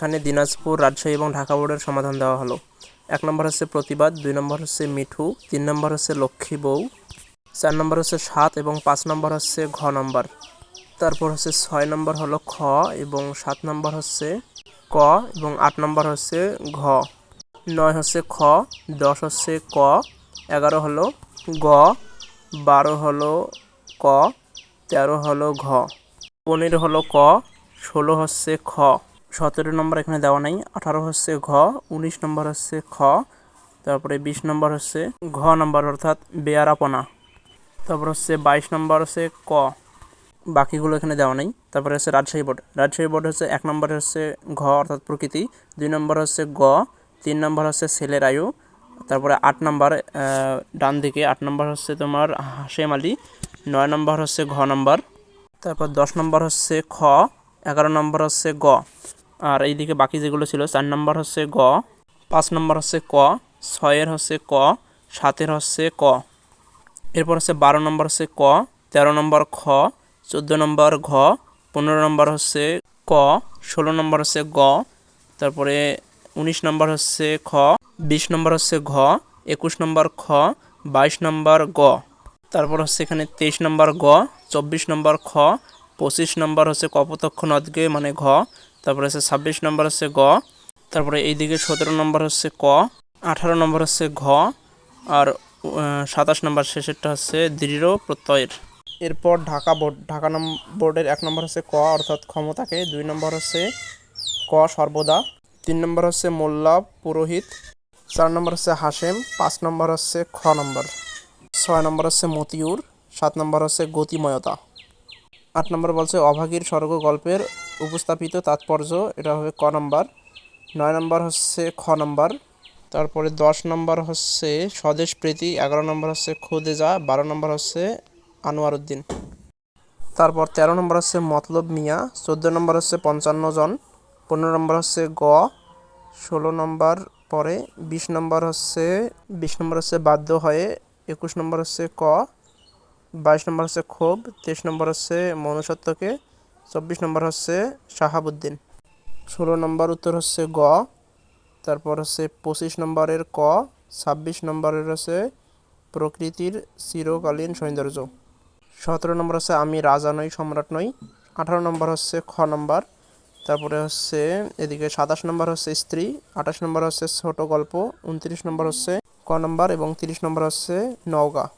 এখানে দিনাজপুর, রাজশাহী এবং ঢাকা বোর্ডের সমাধান দেওয়া হলো। এক নম্বর হচ্ছে প্রতিবাদ, দুই নম্বর হচ্ছে মিঠু, তিন নম্বর হচ্ছে লক্ষ্মী বউ, চার নম্বর হচ্ছে সাত এবং পাঁচ নম্বর হচ্ছে ঘ নম্বর। তারপর হচ্ছে ছয় নম্বর হলো খ এবং সাত নম্বর হচ্ছে ক এবং আট নম্বর হচ্ছে ঘ। নয় হচ্ছে খ, দশ হচ্ছে ক, এগারো হলো গ, বারো হলো ক, তেরো হলো ঘ, পনেরো হলো ক, ষোলো হচ্ছে খ। সতেরো নম্বর এখানে দেওয়া নাই। আঠারো হচ্ছে ঘ, উনিশ নম্বর হচ্ছে খ, তারপরে বিশ নম্বর হচ্ছে ঘ নম্বর, অর্থাৎ বেয়ারাপনা। তারপর হচ্ছে বাইশ নম্বর হচ্ছে ক। বাকিগুলো এখানে দেওয়া নেই। তারপরে হচ্ছে রাজশাহী বোর্ড। রাজশাহী বোর্ড হচ্ছে এক নম্বর হচ্ছে ঘ, অর্থাৎ প্রকৃতি। দুই নম্বর হচ্ছে গ, তিন নম্বর হচ্ছে ছেলের আয়ু। তারপরে আট নম্বর ডান দিকে আট নম্বর হচ্ছে তোমার হাসেম আলী। নয় নম্বর হচ্ছে ঘ নম্বর। তারপর দশ নম্বর হচ্ছে খ, এগারো নম্বর হচ্ছে গ। আর এইদিকে বাকি যেগুলো ছিল, চার নম্বর হচ্ছে গ, পাঁচ নম্বর হচ্ছে ক, ছয়ের হচ্ছে ক, সাতের হচ্ছে ক। এরপর হচ্ছে বারো নম্বর হচ্ছে ক, তেরো নম্বর খ, চোদ্দ নম্বর ঘ, পনেরো নম্বর হচ্ছে ক, ষোলো নম্বর হচ্ছে গ, তারপরে উনিশ নম্বর হচ্ছে খ, বিশ নম্বর হচ্ছে ঘ, একুশ নম্বর খ, বাইশ নম্বর গ। তারপর হচ্ছে এখানে তেইশ নম্বর গ, চব্বিশ নম্বর খ, পঁচিশ নম্বর হচ্ছে কপোতক্ষ নদকে মানে ঘ তারপরে হচ্ছে ছাব্বিশ নম্বর হচ্ছে গ, তারপরে এইদিকে সতেরো নম্বর হচ্ছে ক, আঠারো নম্বর হচ্ছে ঘ, আর সাতাশ নম্বর শেষেরটা হচ্ছে দৃঢ় প্রত্যয়ের। এরপর ঢাকা বোর্ড, ঢাকা বোর্ডের এক নম্বর হচ্ছে ক, অর্থাৎ ক্ষমতাকে। দুই নম্বর হচ্ছে ক, সর্বদা। তিন নম্বর হচ্ছে মোল্লা, পুরোহিত। চার নম্বর হচ্ছে হাসেম পাঁচ নম্বর হচ্ছে খ নম্বর। ছয় নম্বর হচ্ছে মতিউর। সাত নম্বর হচ্ছে গতিময়তা। আট নম্বর বলছে, অভাগীর স্বর্গ গল্পের উপস্থাপিত তাৎপর্য, এটা হবে ক নম্বর। নয় নম্বর হচ্ছে খ নম্বর। তারপরে দশ নম্বর হচ্ছে স্বদেশ প্রীতি, এগারো নম্বর হচ্ছে খুদেজা, বারো নম্বর হচ্ছে আনোয়ার উদ্দিন তারপর তেরো নম্বর হচ্ছে মতলব মিয়া, চোদ্দ নম্বর হচ্ছে পঞ্চান্ন জন, পনেরো নম্বর হচ্ছে গ, ষোলো নম্বর পরে, বিশ নম্বর হচ্ছে, বিশ নম্বর হচ্ছে বাধ্য হয়ে, একুশ নম্বর হচ্ছে ক বাইশ নম্বর হচ্ছে ক্ষোভ, তেইশ নম্বর হচ্ছে মনুষ্যত্বকে, চব্বিশ নম্বর হচ্ছে শাহাবুদ্দিন। ষোলো নম্বর উত্তর হচ্ছে গ, তারপর হচ্ছে পঁচিশ নম্বরের ক, ছাব্বিশ নম্বরের হচ্ছে প্রকৃতির চিরকালীন সৌন্দর্য। সতেরো নম্বর হচ্ছে আমি রাজা নই, সম্রাট নই। আঠারো নম্বর হচ্ছে খ নম্বর, তারপরে হচ্ছে এদিকে সাতাশ নম্বর হচ্ছে স্ত্রী, আঠাশ নম্বর হচ্ছে ছোট গল্প, উনত্রিশ নম্বর হচ্ছে ক নম্বর এবং তিরিশ নম্বর হচ্ছে নওগাঁ।